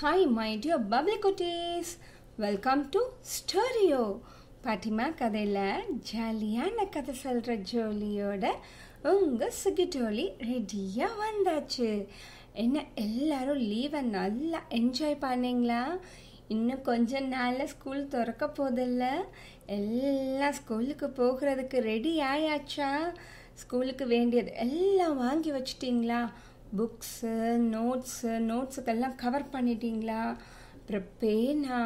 Hi my dear public குட்டீஸ் welcome to ஸ்டோரியோ பாட்டிமா கதையில் ஜாலியான கதை சொல்கிற ஜோலியோட உங்கள் சுகிட்டோலி ரெடியாக வந்தாச்சு. என்ன எல்லாரும் லீவை நல்லா என்ஜாய் பண்ணீங்களா? இன்னும் கொஞ்ச நாளில் ஸ்கூல் திறக்க போதில்ல எல்லாம் ஸ்கூலுக்கு போகிறதுக்கு ரெடி ஆயாச்சா? ஸ்கூலுக்கு வேண்டியது எல்லாம் வாங்கி வச்சிட்டிங்களா? புக்ஸு நோட்ஸு நோட்ஸுக்கெல்லாம் கவர் பண்ணிட்டீங்களா? அப்புறம் பேனா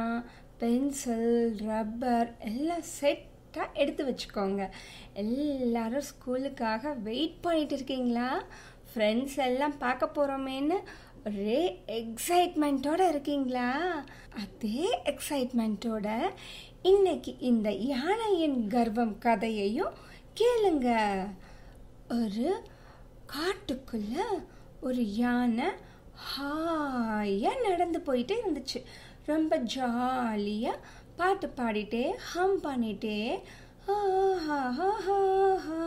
பென்சில் ரப்பர் எல்லாம் செட்டாக எடுத்து வச்சுக்கோங்க. எல்லாரும் ஸ்கூலுக்காக வெயிட் பண்ணிட்டு இருக்கீங்களா? ஃப்ரெண்ட்ஸ் எல்லாம் பார்க்க போகிறோமேன்னு ஒரே எக்ஸைட்மெண்ட்டோட இருக்கீங்களா? அதே எக்ஸைட்மெண்ட்டோட இன்னைக்கு இந்த யானையின் கர்வம் கதையையும் கேளுங்க. ஒரு காட்டுக்குள்ள ஒரு யானை ஹாயாக நடந்து போயிட்டே இருந்துச்சு. ரொம்ப ஜாலியாக பாட்டு பாடிட்டே ஹம் பண்ணிட்டே ஹா ஹா ஹா ஹா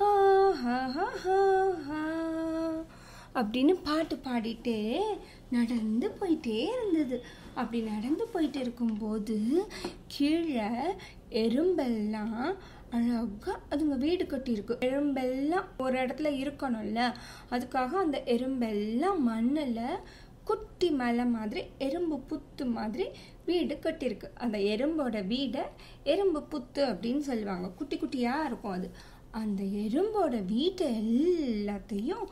ஹா ஹா ஹா ஹா அப்படின்னு பாட்டு பாடிட்டே நடந்து போயிட்டே இருந்தது. அப்படி நடந்து போயிட்டு இருக்கும்போது கீழே எறும்பெல்லாம் அழகாக அதுங்க வீடு கட்டியிருக்கு. எறும்பெல்லாம் ஒரு இடத்துல இருக்கணும்ல. அதுக்காக அந்த எறும்பெல்லாம் மண்ணில் குட்டி மலை மாதிரி எறும்பு புத்து மாதிரி வீடு கட்டியிருக்கு. அந்த எறும்போட வீடை எறும்பு புத்து அப்படின்னு சொல்லுவாங்க. குட்டி குட்டியாக இருக்கும் அது. அந்த எறும்போட வீட்டை எல்லாத்தையும்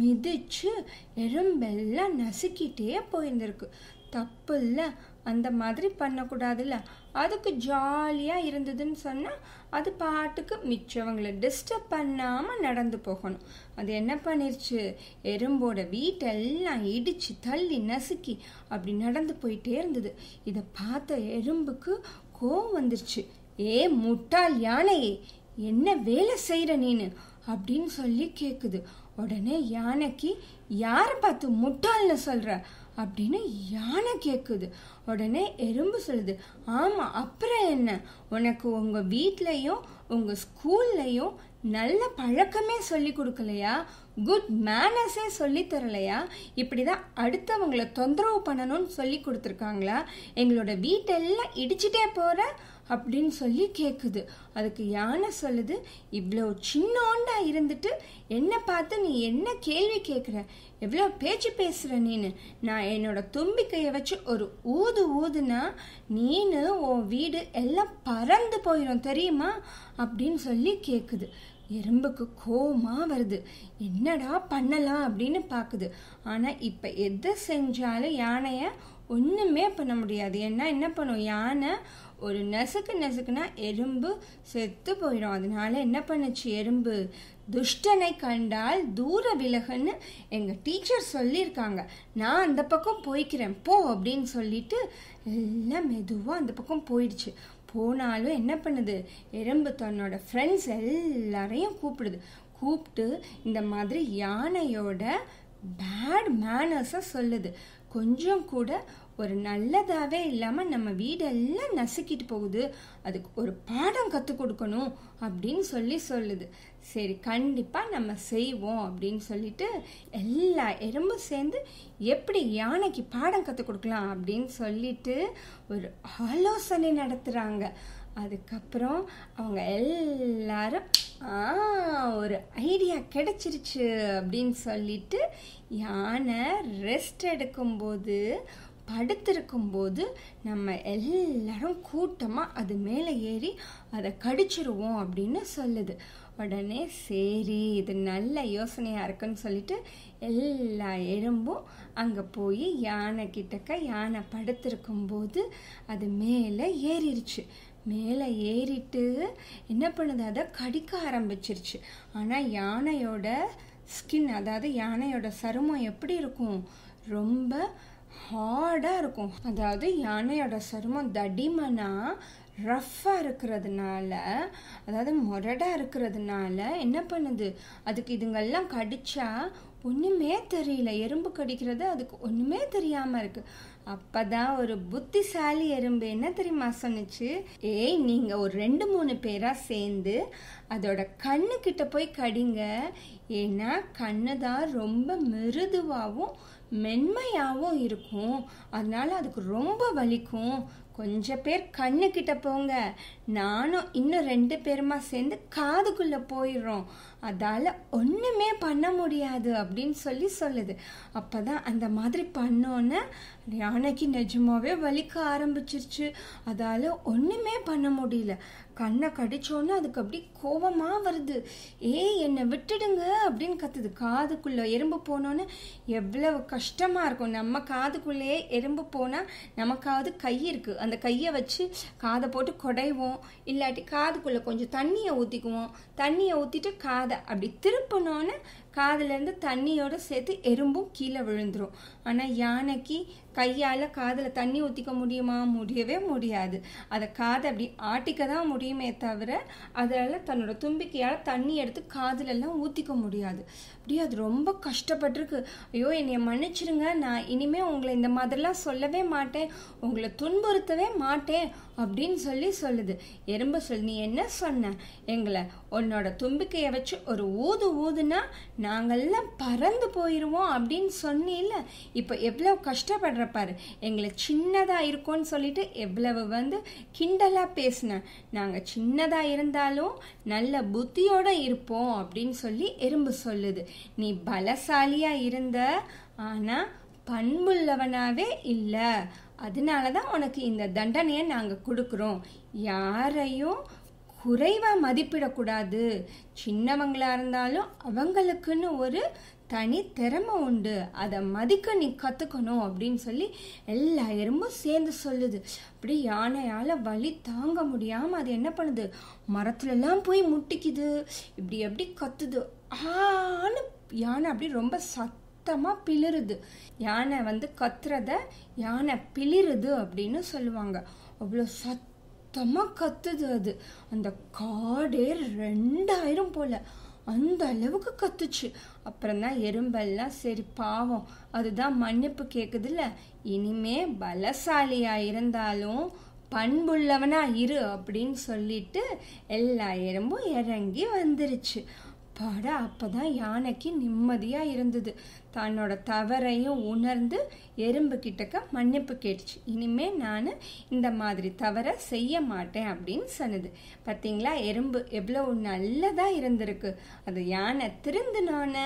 மிதிச்சு எறும்பெல்லாம் நசுக்கிட்டே போயிருந்திருக்கு. தப்பு இல்லை அந்த மாதிரி பண்ணக்கூடாதுல்ல. அதுக்கு ஜாலியாக இருந்ததுன்னு சொன்னால் அது பாட்டுக்கு மிச்சவங்களை டிஸ்டர்ப் பண்ணாமல் நடந்து போகணும். அது என்ன பண்ணிருச்சு? எறும்போட வீட்டெல்லாம் இடித்து தள்ளி நசுக்கி அப்படி நடந்து போயிட்டே இருந்தது. இதை பார்த்த எறும்புக்கு கோவம் வந்துருச்சு. ஏ முட்டாள் யானையே என்ன வேலை செய்கிற நீனு? அப்படின்னு சொல்லி கேட்குது உடனே யானைக்கு யாரை பார்த்து முட்டாள்னு சொல்கிற அப்படின்னு யானை கேட்குது உடனே எறும்பு சொல்லுது ஆமாம் அப்புறம் என்ன? உனக்கு உங்கள் வீட்லேயும் உங்கள் ஸ்கூல்லையும் நல்ல பழக்கமே சொல்லி கொடுக்கலையா? குட் மேனஸே சொல்லி தரலையா? இப்படி தான் அடுத்தவங்களை தொந்தரவு பண்ணணும்னு சொல்லி கொடுத்துருக்காங்களா? எங்களோட வீட்டெல்லாம் இடிச்சிட்டே போகிற அப்படின்னு சொல்லி கேட்குது அதுக்கு யானை சொல்லுது இவ்வளோ சின்னோண்டா இருந்துட்டு என்னை பார்த்து நீ என்ன கேள்வி கேட்குற எவ்வளோ பேச்சு பேசுகிற நீனு? நான் என்னோட தும்பிக்கையை வச்சு ஒரு ஊது ஊதுனா நீனு உன் வீடு எல்லாம் பறந்து போயிடும் தெரியுமா? அப்படின்னு சொல்லி கேட்குது எறும்புக்கு கோவமாக வருது. என்னடா பண்ணலாம் அப்படின்னு பார்க்குது ஆனால் இப்போ எது செஞ்சாலும் யானையை ஒன்றுமே பண்ண முடியாது. ஏன்னா என்ன பண்ணும்? யானை ஒரு நெசுக்கு நெசுக்குனா எறும்பு செத்து போயிடும். அதனால என்ன பண்ணுச்சு? எறும்பு துஷ்டனை கண்டால் தூர விலகுன்னு எங்கள் டீச்சர் சொல்லியிருக்காங்க. நான் அந்த பக்கம் போய்க்கிறேன். போ அப்படின்னு சொல்லிட்டு எல்லாம் மெதுவாக அந்த பக்கம் போயிடுச்சு. போனாலும் என்ன பண்ணுது? எறும்பு தன்னோட ஃப்ரெண்ட்ஸ் எல்லாரையும் கூப்பிடுது. கூப்பிட்டு இந்த மாதிரி யானையோட பேட் மேனர்ஸை சொல்லுது. கொஞ்சம் கூட ஒரு நல்லதாகவே இல்லாமல் நம்ம வீடெல்லாம் நசுக்கிட்டு போகுது. அதுக்கு ஒரு பாடம் கற்றுக் கொடுக்கணும் அப்படின்னு சொல்லி சொல்லுது. சரி கண்டிப்பாக நம்ம செய்வோம் அப்படின்னு சொல்லிட்டு எல்லா எறும்பும் சேர்ந்து எப்படி யானைக்கு பாடம் கற்றுக் கொடுக்கலாம் அப்படின்னு சொல்லிட்டு ஒரு ஆலோசனை நடத்துகிறாங்க அதுக்கப்புறம் அவங்க எல்லாரும் ஒரு ஐடியா கிடைச்சிருச்சு அப்படின்னு சொல்லிட்டு யானை ரெஸ்ட் எடுக்கும்போது படுத்திருக்கும்போது நம்ம எல்லாரும் கூட்டமாக அது மேலே ஏறி அதை கடிச்சிருவோம் அப்படின்னு சொல்லுது. உடனே சரி இது நல்ல யோசனையாக இருக்குன்னு சொல்லிட்டு எல்லா எறும்பும் அங்கே போய் யானை கிட்டக்க யானை படுத்திருக்கும்போது அது மேலே ஏறிடுச்சு மேலே ஏறிட்டு என்ன பண்ணுது? அதை கடிக்க ஆரம்பிச்சிருச்சு. ஆனால் யானையோட ஸ்கின் அதாவது யானையோட சருமம் எப்படி இருக்கும்? ரொம்ப ஹார்டாக இருக்கும். அதாவது யானையோட சருமம் தடிமனாக ரஃப்பாக இருக்கிறதுனால அதாவது முரடாக இருக்கிறதுனால என்ன பண்ணுது? அதுக்கு இதுங்கெல்லாம் கடிச்சா ஒன்றுமே தெரியல. எறும்பு கடிக்கிறது அதுக்கு ஒன்றுமே தெரியாமல் இருக்குது அப்பதான் ஒரு புத்திசாலி எறும்பு என்ன தெரியுமா சொன்னுச்சு? ஏய் நீங்கள் ஒரு ரெண்டு மூணு பேராக சேர்ந்து அதோட கண்ணுக்கிட்ட போய் கடிங்க. ஏன்னா கண்ணு தான் ரொம்ப மிருதுவாகவும் மென்மையாகவும் இருக்கும். அதனால அதுக்கு ரொம்ப வலிக்கும். கொஞ்சம் பேர் கண்ணுக்கிட்ட போங்க. நானும் இன்னும் ரெண்டு பேருமா சேர்ந்து காதுக்குள்ளே போயிடுறோம். அதால் ஒன்றுமே பண்ண முடியாது அப்படின்னு சொல்லி சொல்லுது. அப்போ தான் அந்த மாதிரி பண்ணோன்னே யானைக்கு நிஜமாவே வலிக்க ஆரம்பிச்சிருச்சு. அதால் ஒன்றுமே பண்ண முடியல. கண்ணை கடிச்சோன்னே அதுக்கு அப்படி கோபமாக வருது. ஏய் என்னை விட்டுடுங்க அப்படின்னு கத்துது. காதுக்குள்ளே எறும்பு போனோன்னே எவ்வளவு கஷ்டமாக இருக்கும். நம்ம காதுக்குள்ளேயே எறும்பு போனால் நமக்காவது கை இருக்குது அந்த கையை வச்சு காதை போட்டு குடைவோம். இல்லாட்டி காதுக்குள்ளே கொஞ்சம் தண்ணியை ஊற்றிக்குவோம் தண்ணியை ஊற்றிட்டு காதை அப்படி திருப்பினோன்னே காதுலேருந்து தண்ணியோடு சேர்த்து எறும்பும் கீழே விழுந்துடும் ஆனால் யானைக்கு கையால் காதில் தண்ணி ஊற்றிக்க முடியுமா? முடியவே முடியாது. அதை காதை அப்படி ஆட்டிக்க தான் முடியுமே தவிர அதனால் தன்னோட தும்பிக்கையால் தண்ணி எடுத்து காதுலெல்லாம் ஊற்றிக்க முடியாது. அப்படியே அது ரொம்ப கஷ்டப்பட்டிருக்கு. ஐயோ என்னை மன்னிச்சிருங்க. நான் இனிமேல் உங்களை இந்த மாதிரிலாம் சொல்லவே மாட்டேன். உங்களை துன்புறுத்தவே மாட்டேன் அப்படின்னு சொல்லி சொல்லுது. எறும்பு சொல் நீ என்ன சொன்ன? எங்களை உன்னோட தும்பிக்கையை வச்சு ஒரு ஊது ஊதுனா நாங்கள்லாம் பறந்து போயிடுவோம் அப்படின்னு சொன்னில்ல. இப்போ எவ்வளோ கஷ்டப்படுற பாரு எங்களை சின்னதாக இருக்கோன்னு சொல்லிட்டு எவ்வளவு வந்து கிண்டலாக பேசினேன் நாங்கள் சின்னதாக இருந்தாலும் நல்ல புத்தியோடு இருப்போம் அப்படின்னு சொல்லி எறும்பு சொல்லுது. நீ பலசாலியாக இருந்த ஆனால் பண்புள்ளவனாவே இல்லை. அதனால தான் உனக்கு இந்த தண்டனையை நாங்கள் கொடுக்குறோம். யாரையும் குறைவாக மதிப்பிடக்கூடாது. சின்னவங்களாக இருந்தாலும் அவங்களுக்குன்னு ஒரு தனி திறமை உண்டு. அதை மதிக்க நீ கற்றுக்கணும் அப்படின்னு சொல்லி எல்லா எறும்பும் சேர்ந்து சொல்லுது. அப்படி யானையால் வலி தாங்க முடியாமல் அது என்ன பண்ணுது? மரத்துலலாம் போய் முட்டிக்குது. இப்படி எப்படி கத்துது. ஆன்னு யானை அப்படி ரொம்ப சத்தமாக பிளிருது. யானை வந்து கத்துறத யானை பிளிருது அப்படின்னு சொல்லுவாங்க. அவ்வளோ சத்தமாக கத்துது அது. அந்த காடே ரெண்டாயிரம் போல். அந்த அளவுக்கு கத்துச்சு. அப்புறம் தான் எறும்பெல்லாம் சரி பாவம். அதுதான் மன்னிப்பு கேட்குதுல்ல இனிமே பலசாலியா இருந்தாலும் பண்புள்ளவனா இரு அப்படின்னு சொல்லிட்டு எல்லா எறும்பும் இறங்கி வந்துருச்சு. அப்போ தான் யானைக்கு நிம்மதியாக இருந்தது. தன்னோட தவறையும் உணர்ந்து எறும்பு கிட்டக்க மன்னிப்பு கேட்டுச்சு. இனிமே நான் இந்த மாதிரி தவறை செய்ய மாட்டேன் அப்படின்னு சொன்னது. பார்த்தீங்களா எறும்பு எவ்வளோ நல்லதாக இருந்திருக்கு. அது யானை திருந்தினோன்னு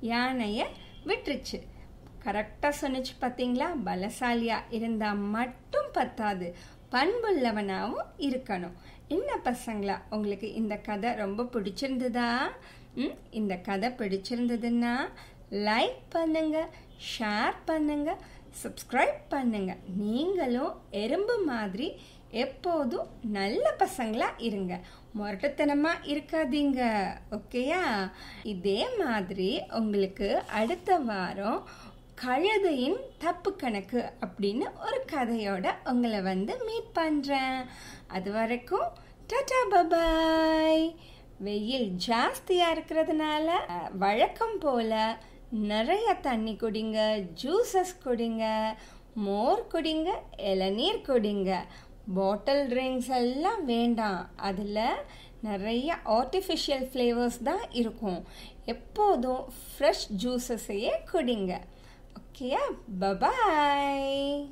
யானையை விட்டுருச்சு. கரெக்டாக சொன்னிச்சு பார்த்தீங்களா பலசாலியாக இருந்தால் மட்டும் பத்தாது. பண்புள்ளவனாகவும் இருக்கணும். என்ன பசங்களா? உங்களுக்கு இந்த கதை ரொம்ப பிடிச்சிருந்ததா? ம்? இந்த கதை பிடிச்சிருந்ததுன்னா லைக் பண்ணுங்க ஷேர் பண்ணுங்க சப்ஸ்கிரைப் பண்ணுங்க. நீங்களும் எறும்பு மாதிரி எப்போதும் நல்ல பசங்களா இருங்க. முரட்டுத்தனமா இருக்காதீங்க ஓகேயா? இதே மாதிரி உங்களுக்கு அடுத்த வாரம் கழுதையின் தப்பு கணக்கு அப்படின்னு ஒரு கதையோட உங்களை வந்து மீட் பண்ணுறேன் அது வரைக்கும் டாடா பபாய் வெயில் ஜாஸ்தியாக இருக்கிறதுனால வழக்கம் போல் நிறைய தண்ணி குடிங்க ஜூஸஸ் குடிங்க மோர் குடிங்க இளநீர் குடிங்க. பாட்டில் ட்ரிங்க்ஸ் எல்லாம் வேண்டாம். அதில் நிறைய ஆர்டிஃபிஷியல் ஃப்ளேவர்ஸ் தான் இருக்கும். எப்போதும் ஃப்ரெஷ் ஜூஸஸையே குடிங்க. ஓகேயா பபாய்